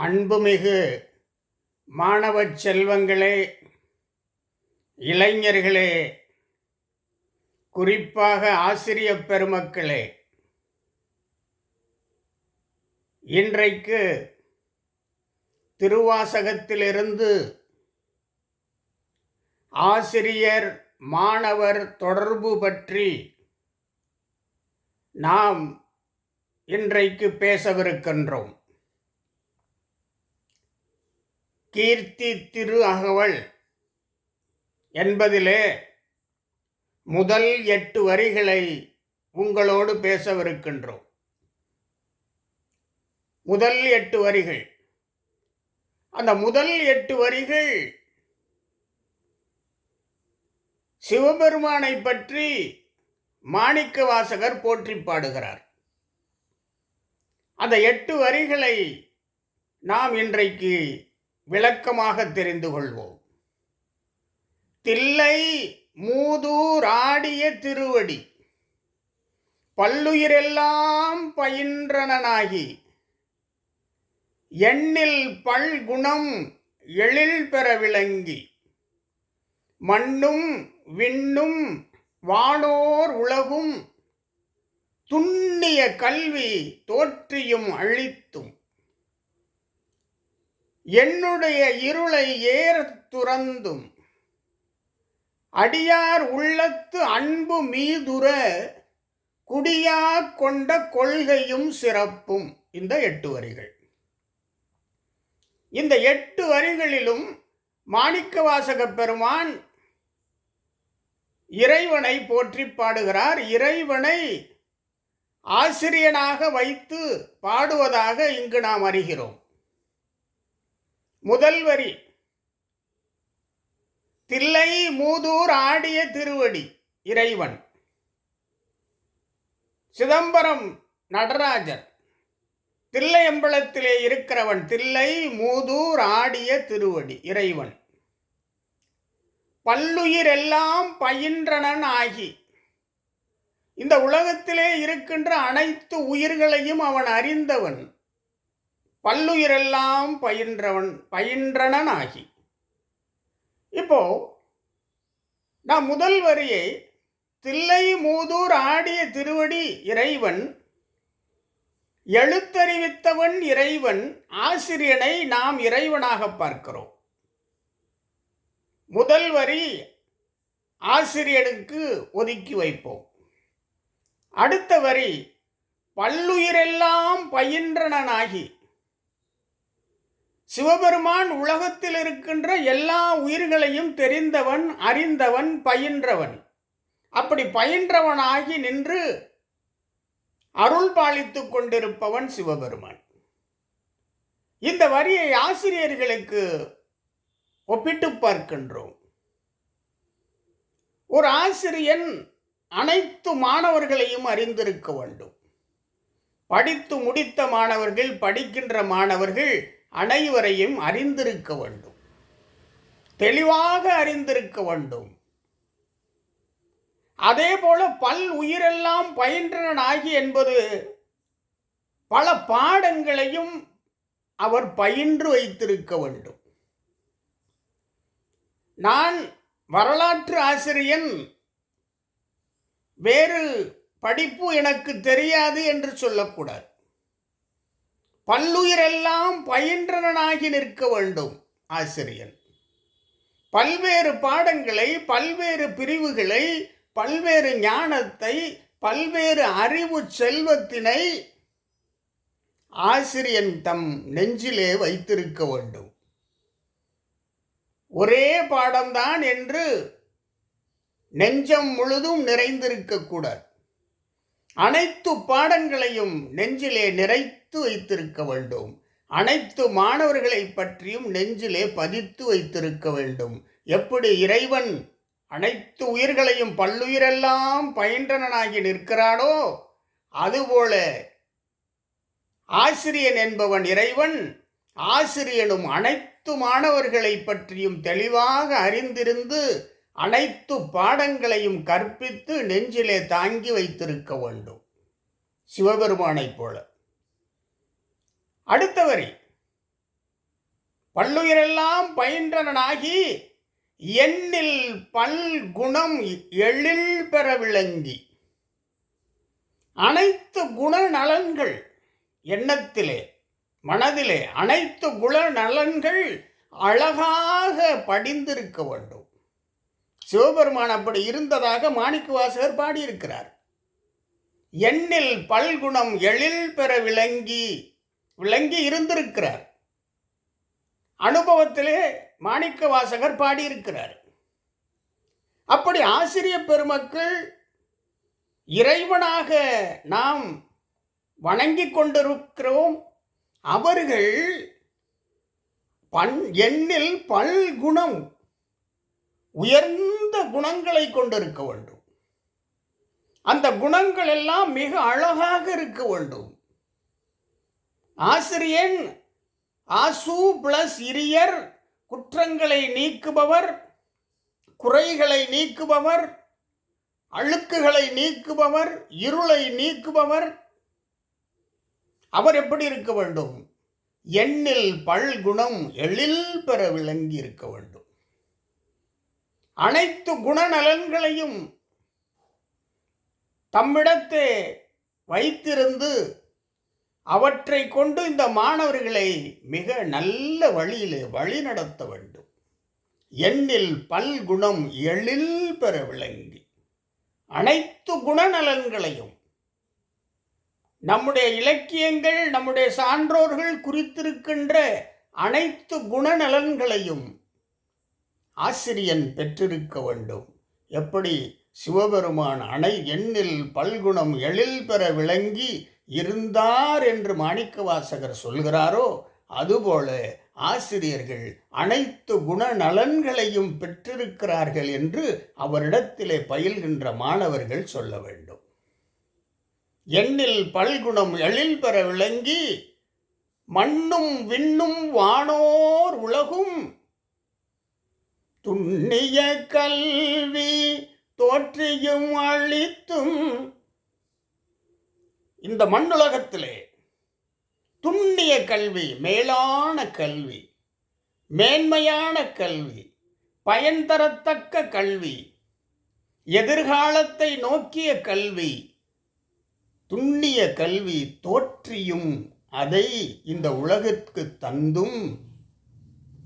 அன்புமிகு மாணவச் செல்வங்களே இளைஞர்களே குறிப்பாக ஆசிரிய பெருமக்களே இன்றைக்கு திருவாசகத்திலிருந்து ஆசிரியர் மாணவர் தொடர்பு பற்றி நாம் இன்றைக்கு பேசவிருக்கின்றோம். கீர்த்தி திரு அகவல் என்பதிலே முதல் எட்டு வரிகளை உங்களோடு பேசவிருக்கின்றோம். முதல் எட்டு வரிகள். அந்த முதல் எட்டு வரிகள் சிவபெருமானை பற்றி மாணிக்க வாசகர் போற்றி பாடுகிறார். அந்த எட்டு வரிகளை நாம் இன்றைக்கு விளக்கமாக தெரிந்து கொள்வோம். தில்லை மூதூர் ஆடிய திருவடி பல்லுயிரெல்லாம் பயின்றனாகி எண்ணில் பல்குணம் எழில் பெற விளங்கி மண்ணும் விண்ணும் வானோர் உலகும் துண்ணிய கல்வி தோற்றியும் அழித்தும். என்னுடைய இருளை ஏற துறந்தும். அடியார் உள்ளத்து அன்பு மீதுர குடியா கொண்ட கொள்கையும் சிறப்பும். இந்த எட்டு வரிகள். இந்த எட்டு வரிகளிலும் மாணிக்கவாசக பெருமான் இறைவனை போற்றி பாடுகிறார். இறைவனை ஆசிரியனாக வைத்து பாடுவதாக இங்கு நாம் அறிகிறோம். முதல் வரி. தில்லை மூதூர் ஆடிய திருவடி இறைவன். சிதம்பரம் நடராஜர். தில்லையம்பலத்திலே இருக்கிறவன் தில்லை மூதூர் ஆடிய திருவடி இறைவன். பல்லுயிரெல்லாம் பயின்றனன் ஆகி இந்த உலகத்திலே இருக்கின்ற அனைத்து உயிர்களையும் அவன் அறிந்தவன். பல்லுயிரெல்லாம் பயின்றவன் பயின்றனனாகி. இப்போ நான் முதல் வரியை தில்லை மூதூர் ஆடிய திருவடி இறைவன் எழுத்தறிவித்தவன் இறைவன் ஆசிரியனை நாம் இறைவனாக பார்க்கிறோம். முதல் வரி ஆசிரியனுக்கு ஒதுக்கி வைப்போம். அடுத்த வரி பல்லுயிரெல்லாம் பயின்றனாகி சிவபெருமான் உலகத்தில் இருக்கின்ற எல்லா உயிர்களையும் தெரிந்தவன் அறிந்தவன் பயின்றவன். அப்படி பயின்றவனாகி நின்று அருள் பாலித்துக் கொண்டிருப்பவன் சிவபெருமான். இந்த வரியை ஆசிரியர்களுக்கு ஒப்பிட்டு பார்க்கின்றோம். ஒரு ஆசிரியன் அனைத்து மாணவர்களையும் அறிந்திருக்க வேண்டும். படித்து முடித்த மாணவர்கள் படிக்கின்ற மாணவர்கள் அனைவரையும் அறிந்திருக்க வேண்டும். தெளிவாக அறிந்திருக்க வேண்டும். அதே போல பல் உயிரெல்லாம் பயின்றன ஆகி என்பது பல பாடங்களையும் அவர் பயின்று வைத்திருக்க வேண்டும். நான் வரலாற்று ஆசிரியன். வேறு படிப்பு எனக்கு தெரியாது என்று சொல்லக்கூடாது. பல்லுயிரெல்லாம் பயின்றனாகி நிற்க வேண்டும் ஆசிரியன். பல்வேறு பாடங்களை பல்வேறு பிரிவுகளை பல்வேறு ஞானத்தை பல்வேறு அறிவு செல்வத்தினை ஆசிரியன் தம் நெஞ்சிலே வைத்திருக்க வேண்டும். ஒரே பாடம்தான் என்று நெஞ்சம் முழுதும் நிறைந்திருக்கக்கூடாது. அனைத்து பாடங்களையும் நெஞ்சிலே நிறைத்து வைத்திருக்க வேண்டும். அனைத்து மாணவர்களை பற்றியும் நெஞ்சிலே பதித்து வைத்திருக்க வேண்டும். எப்படி இறைவன் அனைத்து உயிர்களையும் பல்லுயிரெல்லாம் பயின்றனாகி நிற்கிறானோ அதுபோல ஆசிரியன் என்பவன் இறைவன் ஆசிரியனும் அனைத்து மாணவர்களை பற்றியும் தெளிவாக அறிந்திருந்து அனைத்து பாடங்களையும் கற்பித்து நெஞ்சிலே தாங்கி வைத்திருக்க வேண்டும். சிவபெருமானைப் போல. அடுத்த வரி. பல்லுயிரெல்லாம் பயின்றனாகி எண்ணில் பல்குணம் எழில் பெற விளங்கி. அனைத்து குணநலன்கள் எண்ணத்திலே மனதிலே அனைத்து குணநலன்கள் அழகாக படிந்திருக்க வேண்டும். சிவபெருமான் அப்படி இருந்ததாக மாணிக்க வாசகர் பாடியிருக்கிறார். எண்ணில் பல்குணம் எழில் பெற விளங்கி விளங்கி இருந்திருக்கிறார். அனுபவத்திலே மாணிக்க வாசகர் பாடியிருக்கிறார். அப்படி ஆசிரிய பெருமக்கள் இறைவனாக நாம் வணங்கிக் கொண்டிருக்கிறோம். அவர்கள் பண் எண்ணில் பல்குணம் உயர்ந்த குணங்களை கொண்டிருக்க வேண்டும். அந்த குணங்கள் எல்லாம் மிக அழகாக இருக்க வேண்டும். ஆசிரியன் ஆசு பிளஸ் இரியர் குற்றங்களை நீக்குபவர் குறைகளை நீக்குபவர் அழுக்குகளை நீக்குபவர் இருளை நீக்குபவர். அவர் எப்படி இருக்க வேண்டும்? எண்ணில் பல்குணம் எழில் பெற விளங்கி இருக்க வேண்டும். அனைத்து குணநலன்களையும் தம்மிடத்தே வைத்திருந்து அவற்றை கொண்டு இந்த மாணவர்களை மிக நல்ல வழியிலே வழி நடத்த வேண்டும். எண்ணில் பல்குணம் எழில் பெற விளங்கி அனைத்து குணநலன்களையும் நம்முடைய இலக்கியங்கள் நம்முடைய சான்றோர்கள் குறித்திருக்கின்ற அனைத்து குணநலன்களையும் ஆசிரியன் பெற்றிருக்க வேண்டும். எப்படி? சிவபெருமான் அணை எண்ணில் பல்குணம் எழில் பெற விளங்கி இருந்தார் என்று மாணிக்கவாசகர் சொல்கிறாரோ அதுபோல ஆசிரியர்கள் அனைத்து குணநலன்களையும் பெற்றிருக்கிறார்கள் என்று அவரிடத்திலே பயில்கின்ற மாணவர்கள் சொல்ல வேண்டும். எண்ணில் பல்குணம் எழில் பெற விளங்கி மண்ணும் விண்ணும் வானோர் உலகும் துண்ணிய கல்வி தோற்றியும் அழித்தும். இந்த மண்ணுலகத்திலே துண்ணிய கல்வி மேலான கல்வி மேன்மையான கல்வி பயன் தரத்தக்க கல்வி எதிர்காலத்தை நோக்கிய கல்வி துண்ணிய கல்வி தோற்றியும் அதை இந்த உலகிற்கு தந்தும்.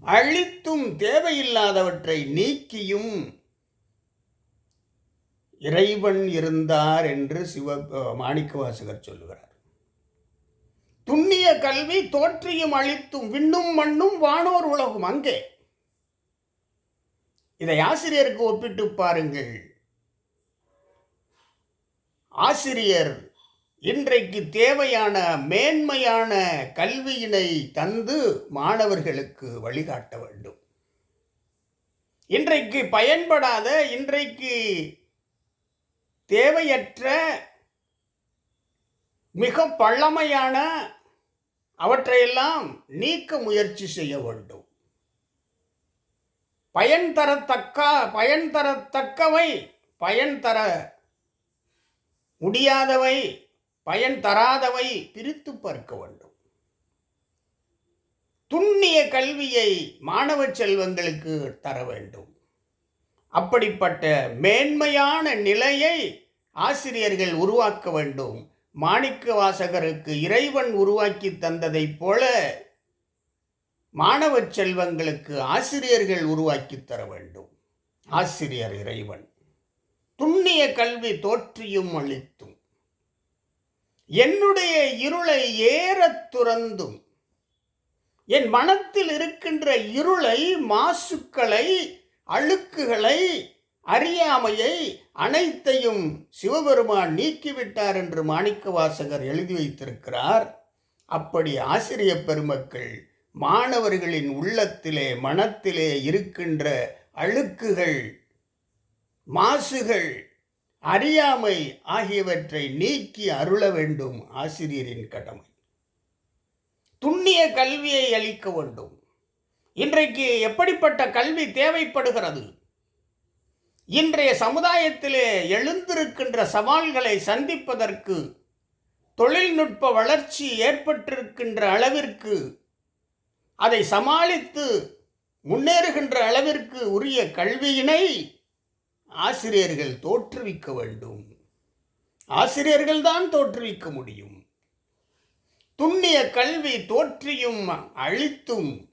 அழித்தும் தேவையில்லாதவற்றை நீக்கியும் இறைவன் இருந்தார் என்று சிவ மாணிக்கவாசகர் சொல்லுகிறார். துண்ணிய கல்வி தோற்றியும் அழித்தும் விண்ணும் மண்ணும் வானோர் உலகும் அங்கே. இதை ஆசிரியருக்கு ஒப்பிட்டு பாருங்கள். ஆசிரியர் இன்றைக்கு தேவையான மேன்மையான கல்வியினை தந்து மாணவர்களுக்கு வழிகாட்ட வேண்டும். இன்றைக்கு பயன்படாத இன்றைக்கு தேவையற்ற மிக பழமையான அவற்றையெல்லாம் நீக்க முயற்சி செய்ய வேண்டும். பயன் தரத்தக்க பயன் தரத்தக்கவை பயன் தர முடியாதவை பயன் தராதவை பிரித்து பார்க்க வேண்டும். துண்ணிய கல்வியை மாணவ செல்வங்களுக்கு தர வேண்டும். அப்படிப்பட்ட மேன்மையான நிலையை ஆசிரியர்கள் உருவாக்க வேண்டும். மாணிக்க வாசகருக்கு இறைவன் உருவாக்கி தந்ததைப் போல மாணவ செல்வங்களுக்கு ஆசிரியர்கள் உருவாக்கி தர வேண்டும். ஆசிரியர் இறைவன். துண்ணிய கல்வி தோற்றியும் அளித்தும். என்னுடைய இருளை ஏறத் துறந்தும். என் மனத்தில் இருக்கின்ற இருளை மாசுக்களை அழுக்குகளை அறியாமையை அனைத்தையும் சிவபெருமான் நீக்கிவிட்டார் என்று மாணிக்க வாசகர் எழுதி வைத்திருக்கிறார். அப்படி ஆசிரிய பெருமக்கள் மாணவர்களின் உள்ளத்திலே மனத்திலே இருக்கின்ற அழுக்குகள் மாசுகள் அறியாமை ஆகியவற்றை நீக்கி அருள வேண்டும் ஆசிரியரின் கடமை. துண்ணிய கல்வியை அளிக்க வேண்டும். இன்றைக்கு எப்படிப்பட்ட கல்வி தேவைப்படுகிறது? இன்றைய சமுதாயத்திலே எழுந்திருக்கின்ற சவால்களை சந்திப்பதற்கு தொழில்நுட்ப வளர்ச்சி ஏற்பட்டிருக்கின்ற அளவிற்கு அதை சமாளித்து முன்னேறுகின்ற அளவிற்கு உரிய கல்வியினை ஆசிரியர்கள் தோற்றுவிக்க வேண்டும். ஆசிரியர்கள் தான் தோற்றுவிக்க முடியும். துண்ணிய கல்வி தோற்றியும் அழித்தும்.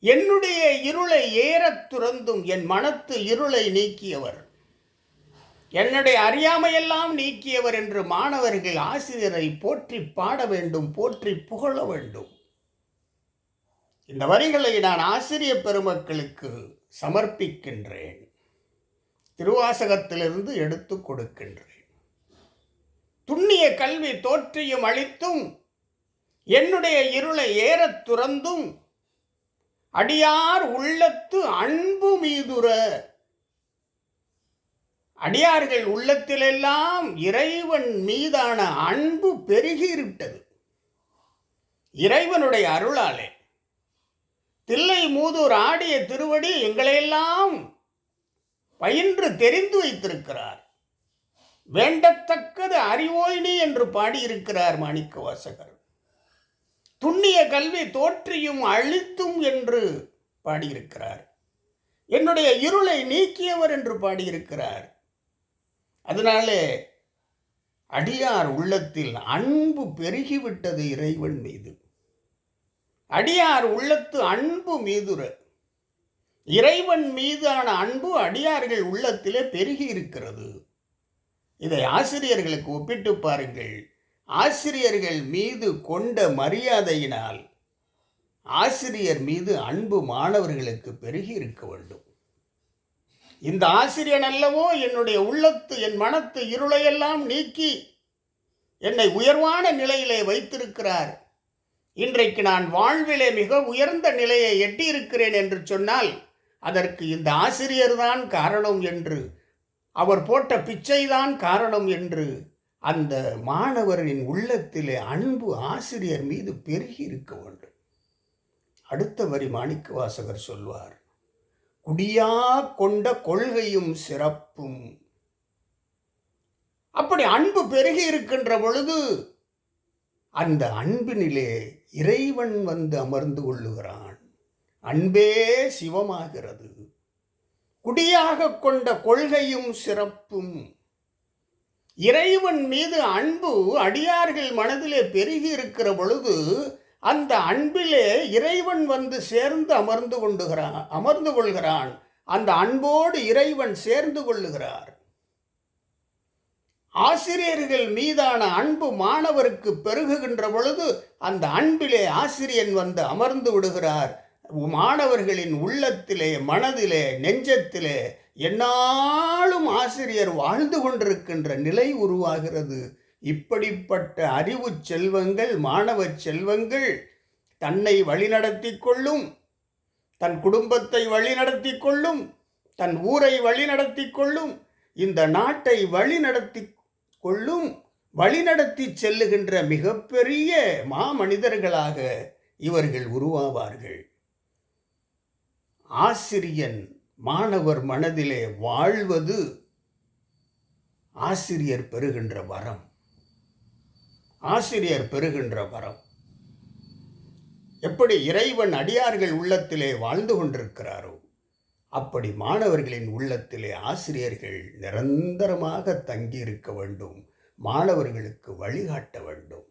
என்னுடைய இருளை ஏறத் துறந்தும் என் மனத்து இருளை நீக்கியவர். என்னுடைய அறியாமையெல்லாம் நீக்கியவர் என்று மாணவர்கள் ஆசிரியரை போற்றி பாட வேண்டும் போற்றி புகழ வேண்டும். இந்த வரிகளை நான் ஆசிரிய பெருமக்களுக்கு சமர்ப்பிக்கின்றேன். திருவாசகத்திலிருந்து எடுத்து கொடுக்கின்றேன். துண்ணிய கல்வி தோற்றியும் அளித்தும் என்னுடைய இருளை ஏறத் துறந்தும் அடியார் உள்ளத்து அன்பு மீதுர அடியார்கள் உள்ளத்திலெல்லாம் இறைவன் மீதான அன்பு பெருகிவிட்டது இறைவனுடைய அருளாலே தில்லை மூதூர் ஆடிய திருவடி எங்களையெல்லாம் பயின்று தெரிந்து வைத்திருக்கிறார். வேண்டத்தக்கது அறிவோயினி என்று பாடியிருக்கிறார் மாணிக்க வாசகர் துண்ணிய கல்வி தோற்றியும் அழித்தும் என்று பாடியிருக்கிறார். என்னுடைய இருளை நீக்கியவர் என்று பாடியிருக்கிறார். அதனாலே அடியார் உள்ளத்தில் அன்பு பெருகிவிட்டது இறைவன் மீது. அடியார் உள்ளத்து அன்பு மீதுர இறைவன் மீதான அன்பு அடியார்கள் உள்ளத்திலே பெருகி இருக்கிறது. இதை ஆசிரியர்களுக்கு ஒப்பிட்டு பாருங்கள். ஆசிரியர்கள் மீது கொண்ட மரியாதையினால் ஆசிரியர் மீது அன்பு மாணவர்களுக்கு பெருகி இருக்க வேண்டும். இந்த ஆசிரியன் அல்லவோ என்னுடைய உள்ளத்து என் மனத்து இருளையெல்லாம் நீக்கி என்னை உயர்வான நிலையிலே வைத்திருக்கிறார். இன்றைக்கு நான் வாழ்விலே மிக உயர்ந்த நிலையை எட்டியிருக்கிறேன் என்று சொன்னால் அதற்கு இந்த ஆசிரியர்தான் காரணம் என்று அவர் போட்ட பிச்சைதான் காரணம் என்று அந்த மாணவரின் உள்ளத்திலே அன்பு ஆசிரியர் மீது பெருகி இருக்க வேண்டும். அடுத்த வரி மாணிக்க வாசகர் சொல்வார் குடியா கொண்ட கொள்கையும் சிறப்பும். அப்படி அன்பு பெருகி இருக்கின்ற பொழுது அந்த அன்பினிலே இறைவன் வந்து அமர்ந்து கொள்ளுகிறான். அன்பே சிவமாகிறது. குடியாக கொண்ட கொள்கையும் சிறப்பும். இறைவன் மீது அன்பு அடியார்கள் மனதிலே பெருகி இருக்கிற பொழுது அந்த அன்பிலே இறைவன் வந்து சேர்ந்து அமர்ந்து கொண்டுகிறான் அமர்ந்து கொள்கிறான். அந்த அன்போடு இறைவன் சேர்ந்து கொள்ளுகிறார். ஆசிரியர்கள் மீதான அன்பு மாணவருக்கு பெருகுகின்ற பொழுது அந்த அன்பிலே ஆசிரியன் வந்து அமர்ந்து விடுகிறார். மாணவர்களின் உள்ளத்திலே மனதிலே நெஞ்சத்திலே என்னாலும் ஆசிரியர் வாழ்ந்து கொண்டிருக்கின்ற நிலை உருவாகிறது. இப்படிப்பட்ட அறிவு செல்வங்கள் மாணவ செல்வங்கள் தன்னை வழிநடத்தி கொள்ளும் தன் குடும்பத்தை வழிநடத்தி கொள்ளும் தன் ஊரை வழிநடத்தி கொள்ளும் இந்த நாட்டை வழிநடத்தி கொள்ளும் வழிநடத்தி செல்லுகின்ற மிகப்பெரிய மாமனிதர்களாக இவர்கள் உருவாவார்கள். ஆசிரியன் மாணவர் மனதிலே வாழ்வது ஆசிரியர் பெறுகின்ற வரம். ஆசிரியர் பெறுகின்ற வரம். எப்படி இறைவன் அடியார்கள் உள்ளத்திலே வாழ்ந்து கொண்டிருக்கிறாரோ அப்படி மாணவர்களின் உள்ளத்திலே ஆசிரியர்கள் நிரந்தரமாக தங்கியிருக்க வேண்டும் மாணவர்களுக்கு வழிகாட்ட வேண்டும்.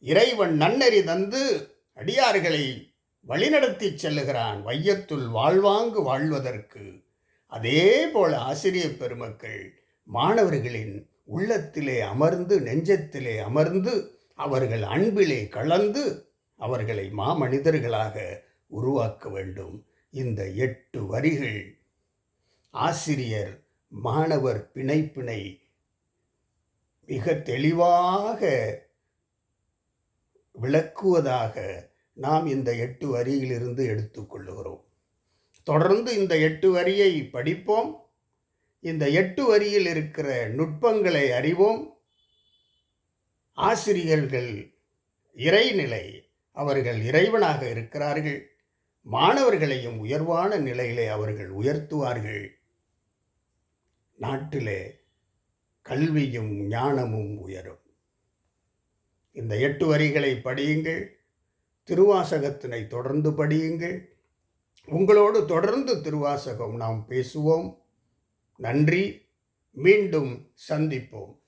இறைவன் நன்னறி தந்து அடியார்களை வழிநடத்தி செல்லுகிறான். வையத்துள் வாழ்வாங்கு வாழ்வதற்கு. அதே போல ஆசிரியர் பெருமக்கள் மாணவர்களின் உள்ளத்திலே அமர்ந்து நெஞ்சத்திலே அமர்ந்து அவர்கள் அன்பிலே கலந்து அவர்களை மாமனிதர்களாக உருவாக்க வேண்டும். இந்த எட்டு வரிகள். ஆசிரியர் மாணவர் பிணைப்பினை மிக தெளிவாக விளக்குவதாக நாம் இந்த எட்டு வரியிலிருந்து எடுத்துக்கொள்ளுகிறோம் தொடர்ந்து இந்த எட்டு வரியை படிப்போம். இந்த எட்டு வரியில் இருக்கிற நுட்பங்களை அறிவோம். ஆசிரியர்கள் இறைநிலை அவர்கள் இறைவனாக இருக்கிறார்கள். மாணவர்களையும் உயர்வான நிலையிலே அவர்கள் உயர்த்துவார்கள். நாட்டிலே கல்வியும் ஞானமும் உயரும். இந்த எட்டு வரிகளை படியுங்கள் திருவாசகத்தினை தொடர்ந்து படியுங்கள். உங்களோடு தொடர்ந்து திருவாசகம் நாம் பேசுவோம். நன்றி மீண்டும் சந்திப்போம்.